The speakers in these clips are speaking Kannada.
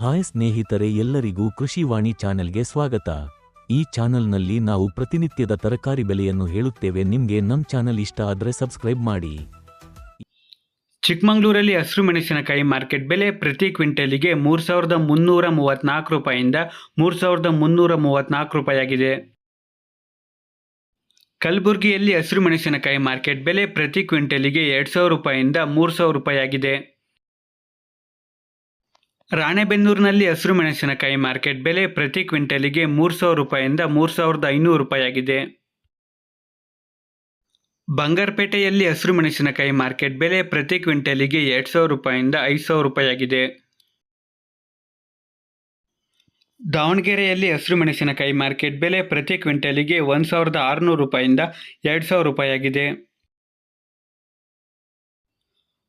ಹಾಯ್ ಸ್ನೇಹಿತರೆ ಎಲ್ಲರಿಗೂ ಕೃಷಿವಾಣಿ ಚಾನೆಲ್ಗೆ ಸ್ವಾಗತ. ಈ ಚಾನೆಲ್ನಲ್ಲಿ ನಾವು ಪ್ರತಿನಿತ್ಯದ ತರಕಾರಿ ಬೆಲೆಯನ್ನು ಹೇಳುತ್ತೇವೆ. ನಿಮಗೆ ನಮ್ಮ ಚಾನೆಲ್ ಇಷ್ಟ ಆದರೆ ಸಬ್ಸ್ಕ್ರೈಬ್ ಮಾಡಿ. ಚಿಕ್ಕಮಗಳೂರಲ್ಲಿ ಹಸಿರು ಮೆಣಸಿನಕಾಯಿ ಮಾರ್ಕೆಟ್ ಬೆಲೆ ಪ್ರತಿ ಕ್ವಿಂಟಲಿಗೆ ಮೂರು ಸಾವಿರದ ಮುನ್ನೂರ ಮೂವತ್ತ್ನಾಲ್ಕು ರೂಪಾಯಿಂದ ಮೂರು ಸಾವಿರದ ಮುನ್ನೂರ ಮೂವತ್ತ್ನಾಲ್ಕು ರೂಪಾಯಿಯಾಗಿದೆ. ಕಲಬುರಗಿಯಲ್ಲಿ ಹಸಿರು ಮೆಣಸಿನಕಾಯಿ ಮಾರ್ಕೆಟ್ ಬೆಲೆ ಪ್ರತಿ ಕ್ವಿಂಟಲಿಗೆ ಎರಡು ಸಾವಿರ ರೂಪಾಯಿಂದ ಮೂರು ಸಾವಿರ ರೂಪಾಯಿಯಾಗಿದೆ. ರಾಣೆಬೆನ್ನೂರಿನಲ್ಲಿ ಹಸಿರು ಮೆಣಸಿನಕಾಯಿ ಮಾರ್ಕೆಟ್ ಬೆಲೆ ಪ್ರತಿ ಕ್ವಿಂಟಲಿಗೆ ಮೂರು ಸಾವಿರ ರೂಪಾಯಿಂದ ಮೂರು ಸಾವಿರದ ಐನೂರು ರೂಪಾಯಿಯಾಗಿದೆ. ಬಂಗಾರಪೇಟೆಯಲ್ಲಿ ಹಸಿರು ಮೆಣಸಿನಕಾಯಿ ಮಾರ್ಕೆಟ್ ಬೆಲೆ ಪ್ರತಿ ಕ್ವಿಂಟಲಿಗೆ ಎರಡು ಸಾವಿರ ರೂಪಾಯಿಂದ ಐದು ಸಾವಿರ ರೂಪಾಯಿಯಾಗಿದೆ. ದಾವಣಗೆರೆಯಲ್ಲಿ ಹಸಿರು ಮೆಣಸಿನಕಾಯಿ ಮಾರ್ಕೆಟ್ ಬೆಲೆ ಪ್ರತಿ ಕ್ವಿಂಟಲಿಗೆ ಒಂದು ಸಾವಿರದ ಆರುನೂರು ರೂಪಾಯಿಂದ ಎರಡು ಸಾವಿರ ರೂಪಾಯಿಯಾಗಿದೆ.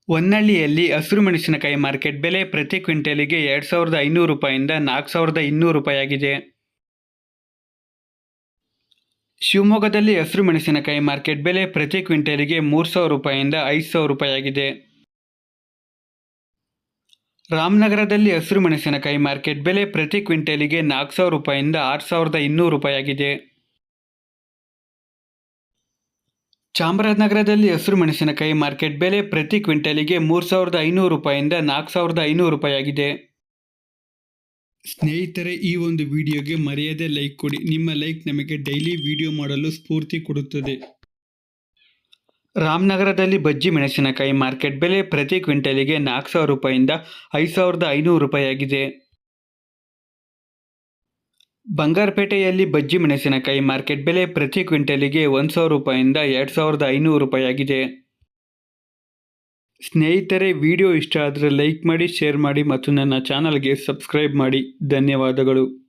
ಹೊನ್ನಳ್ಳಿಯಲ್ಲಿ ಹಸಿರು ಮೆಣಸಿನಕಾಯಿ ಮಾರ್ಕೆಟ್ ಬೆಲೆ ಪ್ರತಿ ಕ್ವಿಂಟಲಿಗೆ ಎರಡು ಸಾವಿರದ ಐನೂರು ರೂಪಾಯಿಂದ ನಾಲ್ಕು ಸಾವಿರದ ಇನ್ನೂರು ರೂಪಾಯಿಯಾಗಿದೆ. ಶಿವಮೊಗ್ಗದಲ್ಲಿ ಹಸಿರು ಮೆಣಸಿನಕಾಯಿ ಮಾರ್ಕೆಟ್ ಬೆಲೆ ಪ್ರತಿ ಕ್ವಿಂಟಲಿಗೆ ಮೂರು ಸಾವಿರ ರೂಪಾಯಿಂದ ಐದು ಸಾವಿರ ರೂಪಾಯಿಯಾಗಿದೆ. ರಾಮನಗರದಲ್ಲಿ ಹಸಿರು ಮೆಣಸಿನಕಾಯಿ ಮಾರ್ಕೆಟ್ ಬೆಲೆ ಪ್ರತಿ ಕ್ವಿಂಟಲಿಗೆ ನಾಲ್ಕು ಸಾವಿರ ರೂಪಾಯಿಂದ ಆರು ಸಾವಿರದ ಇನ್ನೂರು ರೂಪಾಯಿಯಾಗಿದೆ. ಚಾಮರಾಜನಗರದಲ್ಲಿ ಹಸಿರು ಮೆಣಸಿನಕಾಯಿ ಮಾರ್ಕೆಟ್ ಬೆಲೆ ಪ್ರತಿ ಕ್ವಿಂಟಲಿಗೆ ಮೂರು ಸಾವಿರದ ಐನೂರು ರೂಪಾಯಿಂದ ನಾಲ್ಕು ಸಾವಿರದ ಐನೂರು ರೂಪಾಯಿಯಾಗಿದೆ. ಸ್ನೇಹಿತರೆ, ಈ ಒಂದು ವಿಡಿಯೋಗೆ ಮರೆಯದೆ ಲೈಕ್ ಕೊಡಿ. ನಿಮ್ಮ ಲೈಕ್ ನಮಗೆ ಡೈಲಿ ವಿಡಿಯೋ ಮಾಡಲು ಸ್ಫೂರ್ತಿ ಕೊಡುತ್ತದೆ. ರಾಮನಗರದಲ್ಲಿ ಬಜ್ಜಿ ಮೆಣಸಿನಕಾಯಿ ಮಾರ್ಕೆಟ್ ಬೆಲೆ ಪ್ರತಿ ಕ್ವಿಂಟಲಿಗೆ ನಾಲ್ಕು ಸಾವಿರ ರೂಪಾಯಿಂದ ಐದು ಸಾವಿರದ ಐನೂರು ರೂಪಾಯಿಯಾಗಿದೆ. ಬಂಗಾರಪೇಟೆಯಲ್ಲಿ ಬಜ್ಜಿ ಮೆಣಸಿನಕಾಯಿ ಮಾರ್ಕೆಟ್ ಬೆಲೆ ಪ್ರತಿ ಕ್ವಿಂಟಲಿಗೆ ಒಂದು ಸಾವಿರ ರೂಪಾಯಿಂದ ಎರಡು ಸಾವಿರದ ಐನೂರು ರೂಪಾಯಿಯಾಗಿದೆ. ಸ್ನೇಹಿತರೆ, ವಿಡಿಯೋ ಇಷ್ಟ ಆದರೆ ಲೈಕ್ ಮಾಡಿ, ಶೇರ್ ಮಾಡಿ ಮತ್ತು ನನ್ನ ಚಾನಲ್ಗೆ ಸಬ್ಸ್ಕ್ರೈಬ್ ಮಾಡಿ. ಧನ್ಯವಾದಗಳು.